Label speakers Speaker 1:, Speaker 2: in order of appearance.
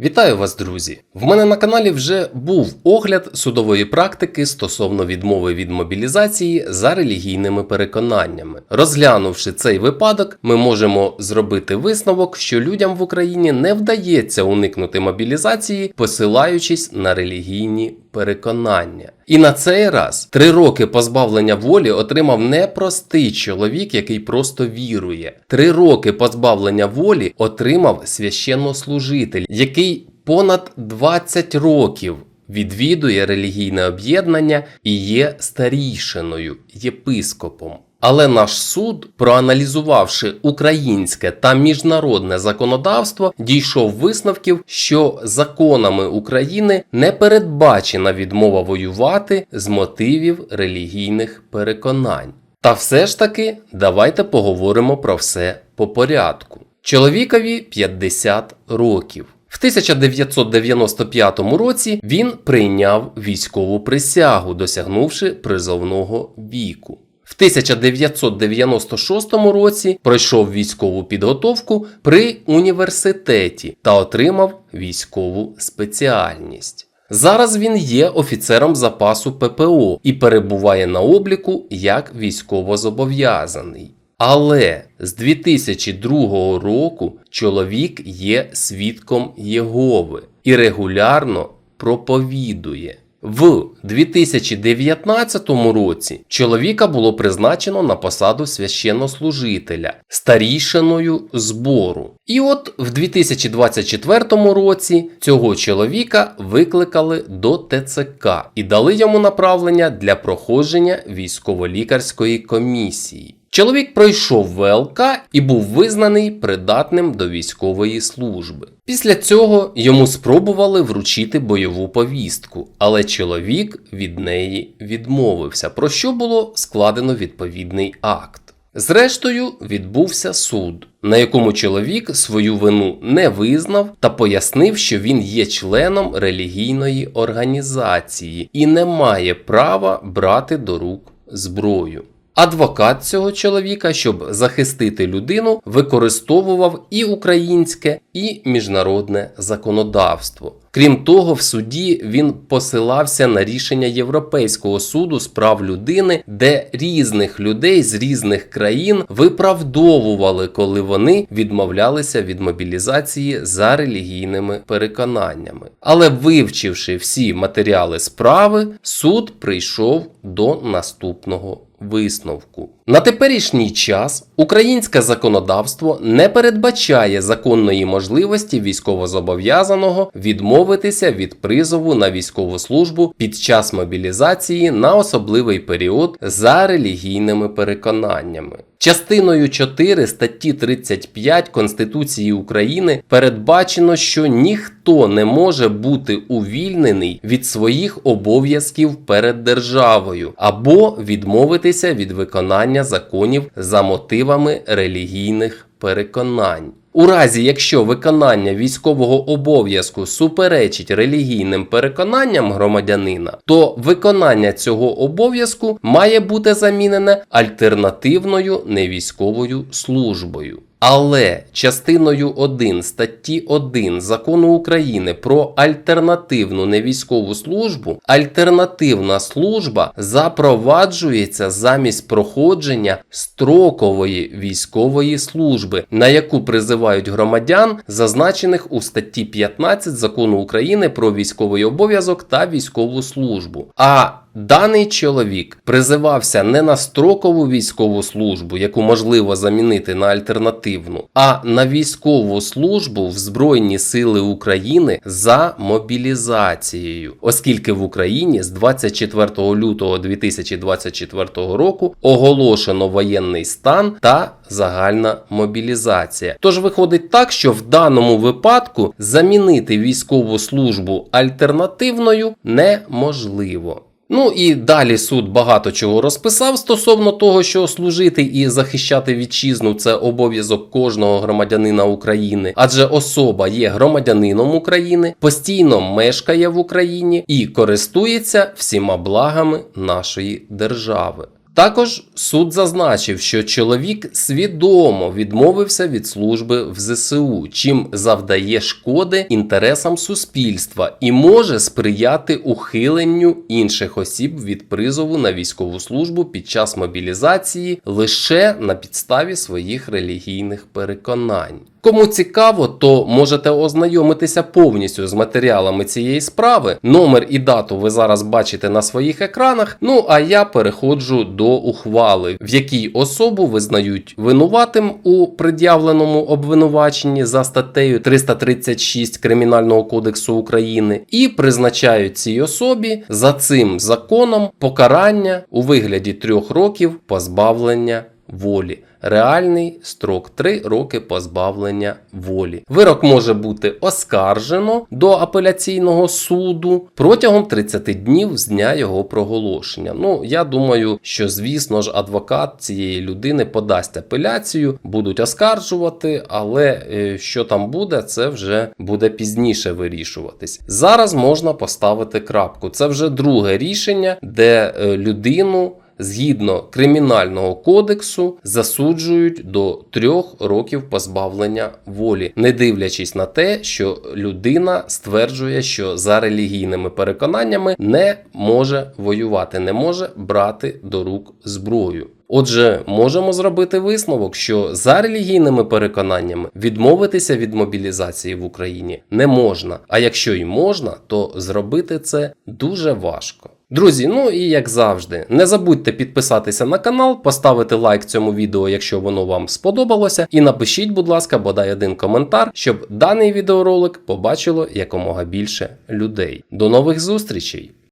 Speaker 1: Вітаю вас, друзі! В мене на каналі вже був огляд судової практики стосовно відмови від мобілізації за релігійними переконаннями. Розглянувши цей випадок, ми можемо зробити висновок, що людям в Україні не вдається уникнути мобілізації, посилаючись на релігійні переконання. І на цей раз три роки позбавлення волі отримав не простий чоловік, який просто вірує. Три роки позбавлення волі отримав священнослужитель, який понад 20 років відвідує релігійне об'єднання і є старійшиною, єпископом. Але наш суд, проаналізувавши українське та міжнародне законодавство, дійшов висновків, що законами України не передбачена відмова воювати з мотивів релігійних переконань. Та все ж таки, давайте поговоримо про все по порядку. Чоловікові 50 років. В 1995 році він прийняв військову присягу, досягнувши призовного віку. В 1996 році пройшов військову підготовку при університеті та отримав військову спеціальність. Зараз він є офіцером запасу ППО і перебуває на обліку як військовозобов'язаний. Але з 2002 року чоловік є свідком Єгови і регулярно проповідує. В 2019 році чоловіка було призначено на посаду священнослужителя старішиною збору. І от в 2024 році цього чоловіка викликали до ТЦК і дали йому направлення для проходження військово-лікарської комісії. Чоловік пройшов ВЛК і був визнаний придатним до військової служби. Після цього йому спробували вручити бойову повістку, але чоловік від неї відмовився, про що було складено відповідний акт. Зрештою, відбувся суд, на якому чоловік свою вину не визнав та пояснив, що він є членом релігійної організації і не має права брати до рук зброю. Адвокат цього чоловіка, щоб захистити людину, використовував і українське, і міжнародне законодавство. Крім того, в суді він посилався на рішення Європейського суду з прав людини, де різних людей з різних країн виправдовували, коли вони відмовлялися від мобілізації за релігійними переконаннями. Але вивчивши всі матеріали справи, суд прийшов до наступного висновку. На теперішній час українське законодавство не передбачає законної можливості військовозобов'язаного відмовитися від призову на військову службу під час мобілізації на особливий період за релігійними переконаннями. Частиною 4 статті 35 Конституції України передбачено, що ніхто не може бути увільнений від своїх обов'язків перед державою або відмовитися від виконання законів за мотивами релігійних переконань. У разі, якщо виконання військового обов'язку суперечить релігійним переконанням громадянина, то виконання цього обов'язку має бути замінене альтернативною невійськовою службою. Але частиною 1 статті 1 закону України про альтернативну невійськову службу альтернативна служба запроваджується замість проходження строкової військової служби, на яку призивають громадян, зазначених у статті 15 закону України про військовий обов'язок та військову службу. А Даний чоловік призивався не на строкову військову службу, яку можливо замінити на альтернативну, а на військову службу в Збройні Сили України за мобілізацією, оскільки в Україні з 24 лютого 2024 року оголошено воєнний стан та загальна мобілізація. Тож виходить так, що в даному випадку замінити військову службу альтернативною неможливо. Ну і далі суд багато чого розписав стосовно того, що служити і захищати вітчизну це обов'язок кожного громадянина України, адже особа є громадянином України, постійно мешкає в Україні і користується всіма благами нашої держави. Також суд зазначив, що чоловік свідомо відмовився від служби в ЗСУ, чим завдає шкоди інтересам суспільства і може сприяти ухиленню інших осіб від призову на військову службу під час мобілізації лише на підставі своїх релігійних переконань. Кому цікаво, то можете ознайомитися повністю з матеріалами цієї справи. Номер і дату ви зараз бачите на своїх екранах. Ну а я переходжу до ухвали, в якій особу визнають винуватим у пред'явленому обвинуваченні за статтею 336 Кримінального кодексу України і призначають цій особі за цим законом покарання у вигляді трьох років позбавлення волі. Реальний строк 3 роки позбавлення волі. Вирок може бути оскаржено до апеляційного суду протягом 30 днів з дня його проголошення. Ну, я думаю, що звісно ж адвокат цієї людини подасть апеляцію, будуть оскаржувати, але е, що там буде, це вже буде пізніше вирішуватись. Зараз можна поставити крапку. Це вже друге рішення, де е, людину згідно кримінального кодексу засуджують до трьох років позбавлення волі, не дивлячись на те, що людина стверджує, що за релігійними переконаннями не може воювати, не може брати до рук зброю. Отже, можемо зробити висновок, що за релігійними переконаннями відмовитися від мобілізації в Україні не можна. А якщо і можна, то зробити це дуже важко. Друзі, ну і як завжди, не забудьте підписатися на канал, поставити лайк цьому відео, якщо воно вам сподобалося, і напишіть, будь ласка, бодай один коментар, щоб даний відеоролик побачило якомога більше людей. До нових зустрічей!